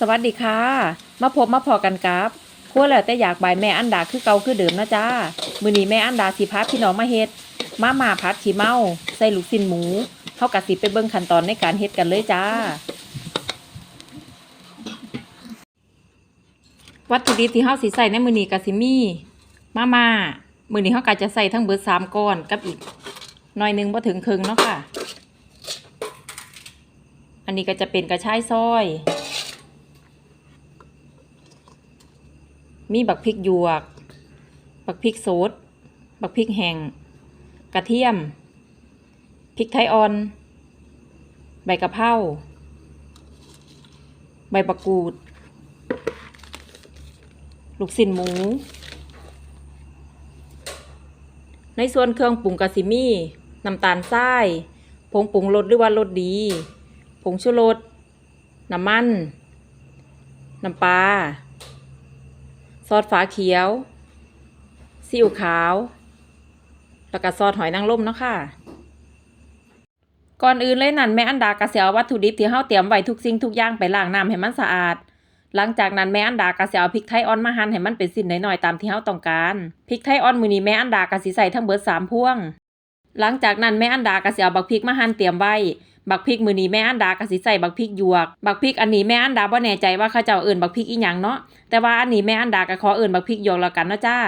สวัสดีค่ะ มาพบมาพอกันกับครัวแล้วแต่อยากบายแม่อันดาคือเก่าคือเดิมนะจ้า มื้อนี้แม่อันดาสิพาพี่น้องมาเฮ็ด มาม่าผัดขี้เมา ใส่ลูกชิ้นหมูเฮาก็สิไปเบิ่งขั้นตอนในการเฮ็ดกันเลยจ้า วัตถุดิบที่เฮาสิใส่ในมื้อนี้ก็สิมีมาม่า มื้อนี้เฮาก็จะใส่ทั้งเบิดสามก้อนกับอีกหน่อยหนึงบ่ถึงครึ่งเนาะค่ะ อันนี้ก็จะเป็นกระชายซอย มีบักพริกหยวก บักพริกสดบักพริกแห้งกระเทียม พริกไทยอ่อน ใบกะเพรา ใบบักกูด ลูกสินหมู ในส่วนเครื่องปรุงกะสิมีน้ำตาลทราย ผงปรุงรสหรือว่ารสดี ผงชูรส น้ำมัน น้ำปลา ซอสฝาเขียวซีอิ๊วขาว แล้วก็ซอสหอยนางรมเนาะค่ะ ก่อนอื่นเลยนั่นแม่อันดากระเสียววัตถุดิบที่เฮาเตรียมไว้ทุกสิ่งทุกอย่างไปล้างน้ำให้มันสะอาด หลังจากนั้นแม่อันดากระเสียวพริกไทยอ่อนมาหั่นให้มันเป็นสิ้นน้อยๆตามที่เฮาต้องการพริกไทยอ่อนมื้อนี้แม่อันดากระสิใส่ทั้งเบิดสามพวง หลังจากนั้นแม่อันดากระสิเอาบักพริกมาหั่นเตรียมไว้ บักพริกมือนี้แม่อันดากะสิใส่บักพริกหยวก บักพริกอันนี้แม่อันดาบ่แน่ใจว่าเขาเจ้าเอิ้นบักพริกอีหยังเนาะ แต่ว่าอันนี้แม่อันดาก็ขอเอิ้นบักพริกหยวกแล้วกันเนาะจ้า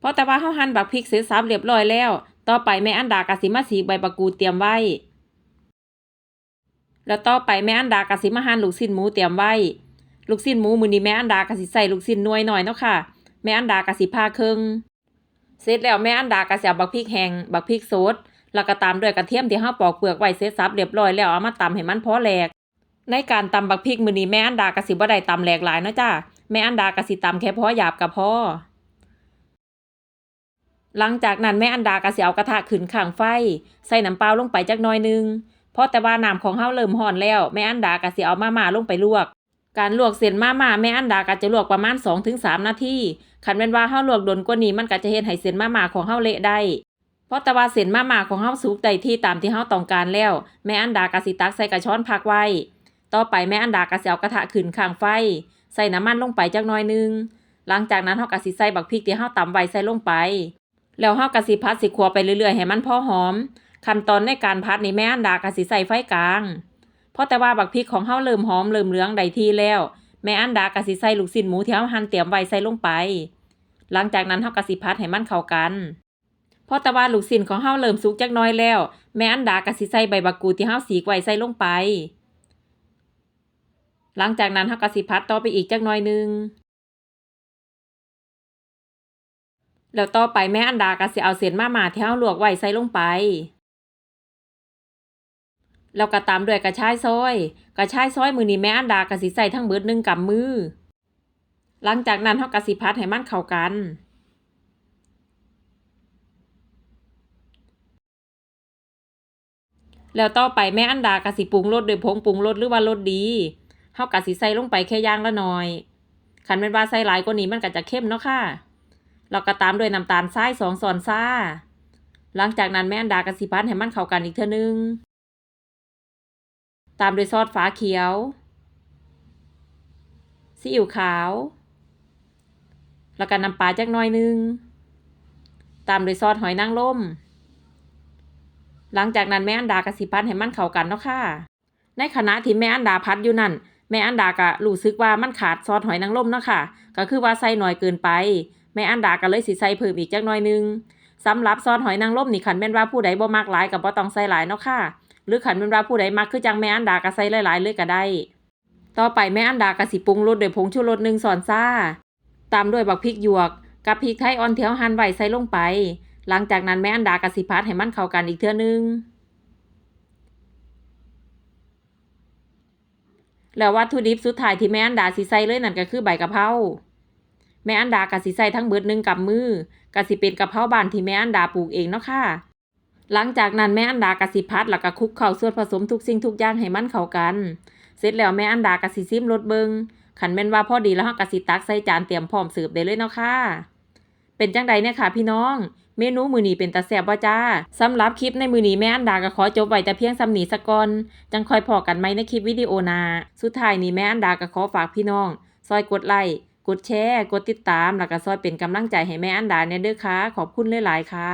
เพราะแต่ว่าเฮาหั่นบักพริกเสร็จสับเรียบร้อยแล้ว ต่อไปแม่อันดากะสิมาสีใบบักกูเตรียมไว้ แล้วต่อไปแม่อันดากะสิมาหั่นลูกชิ้นหมูเตรียมไว้ ลูกชิ้นหมูมือนี้แม่อันดากะสิใส่ลูกชิ้นน่วยหน่อยเนาะค่ะ แม่อันดากะสิพาครึ่งเสร็จแล้วแม่อันดากะสิเอาบักพริกแห้งบักพริกสด แล้วก็ตามด้วยกระเทียมที่เฮาปอกเปลือกไว้เสร็จสับเรียบร้อยแล้วเอามาตำให้มันพอแหลก ในการตำบักพริกมื้อนี้แม่อันดากะสิบ่ได้ตำแหลกหลายเนาะจ้าแม่อันดากะสิตำแค่พอหยาบก็พอหลังจากนั้นแม่อันดากะสิเอากระทะขึ้นข้างไฟ ใส่น้ำเปล่าลงไปจักหน่อยหนึงพราะแต่ว่าน้ำของเฮาเริ่มร้อนแล้วแม่อันดากะสิเอามาม่าลงไปลวก การลวกเส้นมาม่าแม่อันดาก็จะลวกประมาณ 2-3 นาทีคันแม่นว่าเฮาลวกดนกว่านี้มันก็จะเฮ็ดให้เส้นมาม่าของเฮาเละได้ เพราะแต่ว่าเส้นมาม่าของเฮาสุกได้ที่ตามที่เฮาต้องการแล้ว แม่อันดากะสิตักใส่กระช้อนพักไว้ ต่อไปแม่อันดากะสิเอากระทะขึ้นข้างไฟ ใส่น้ำมันลงไปจักหน่อยนึง หลังจากนั้นเฮาก็สิใส่บักพริกที่เฮาตำไว้ใส่ลงไป แล้วเฮาก็สิพัดสิคั่วไปเรื่อยๆให้มันพอหอม ขั้นตอนในการพัดนี่แม่อันดากะสิใส่ไฟกลางเพราะแต่ว่าบักพริกของเฮาเริ่มหอมเริ่มเหลืองได้ที่แล้ว แม่อันดากะสิใส่ลูกชิ้นหมูที่เฮาหั่นเตรียมไว้ใส่ลงไป หลังจากนั้นเฮาก็สิพัดให้มันเข้ากัน พราะต่ว่าลูกชิ้นของเฮาเริ่มสุกจักน้อยแล้ว แม่อันดากะสิใส่ใบบักกูที่เฮาสีกไว้ใส่ลงไป หลังจากนั้นเฮาก็สิพัดต่อไปอีกจักน่อยหนึงแล้วต่อไปแม่อันดาก็สิเอาเส้นมาหมาที่เฮาลวกไว้ใส่ลงไป แล้วก็ตามด้วยกระชายซอย กระชายซอยมือนี้แม่อันดาก็สิใส่ทั้งเบิดหนึ่งกำมือ หลังจากนั้นเฮาก็สิพัดให้มันเข้ากัน แล้วต่อไปแม่อันดาก็สิปรุงรสด้วยผงปรุงรสหรือว่ารสดีเฮาก็สิใส่ลงไปแค่ย่างละหน่อยคันแม่นว่าใส่หลายกว่านี้มันก็จะเข้มเนาะค่ะแล้วก็ตามด้วยน้ำตาลทรายสองส่วนซ่า หลังจากนั้นแม่อันดากระสิพันให้มันเข้ากันอีกเท่านึง ตามด้วยซอสฝาเขียวซีอิ๊วขาว แล้วก็น้ำปลาจักหน่อยนึง ตามด้วยซอสหอยนางรม หลังจากนั้นแม่อันดากระสิพันให้มันเข้ากันเนาะค่ะ ในขณะที่แม่อันดาพัดอยู่นั่น แม่อันดาก็รู้สึกว่ามันขาดซอสหอยนางรมเนาะค่ะ ก็คือว่าใส่หน่อยเกินไป แม่อันดาก็เลยสิใส่เพิ่มอีกจักหน่อยนึงสำหรับซอสหอยนางรมนี่ขันแม่นว่าผู้ใดบ่มักหลายก็บ่ต้องใส่หลายเนาะค่ะ หรือขันแม่นว่าผู้ใดมักคือจังแม่อันดาก็ใส่หลายๆเลยก็ได้ ต่อไปแม่อันดาก็สิปรุงรสด้วยผงชูรส1ช้อนซ่า ตามด้วยบักพริกหยวก กับพริกไทยอ่อนที่เฮาหั่นไว้ใส่ลงไป หลังจากนั้นแม่อันดาก็สิพัดให้มันเข้ากันอีกเทื่อนึง แล้ววัตถุดิบสุดท้ายที่แม่อันดาสิใส่เลยนั่นก็คือใบกะเพราแม่อันดากะสิใส่ทั้งเบิดหนึ่งกำมือกะสิเป็นกะเพราบานที่แม่อันดาปลูกเองเนาะค่ะ หลังจากนั้นแม่อันดากะสิพัดแล้วก็คลุกเข้าส่วนผสมทุกสิ่งทุกอย่างให้มันเข้ากัน เสร็จแล้วแม่อันดากะสิซิมรสเบิงขันแม่นว่าพอดีแล้วเฮากะสิตักใส่จานเตรียมพร้อมเสิร์ฟได้เลยเนาะค่ะ เป็นจังใดเนี่ยค่ะพี่น้อง เมนูมือนีเป็นตาแซบบ่จ้าสำหรับคลิปในมือนีแม่อันดาก็ขอจบไว้แต่เพียงสำนีสะก่อนจังคอยพอกันไหมในคลิปวิดีโอนา สุดท้ายนี้แม่อันดาก็ขอฝากพี่น้อง ซอยกดไลค์กดแชร์ กดติดตาม แล้วก็ซอยเป็นกำลังใจให้แม่อันดาแหน่เด้อค่ะ ขอบคุณหลายๆค่ะ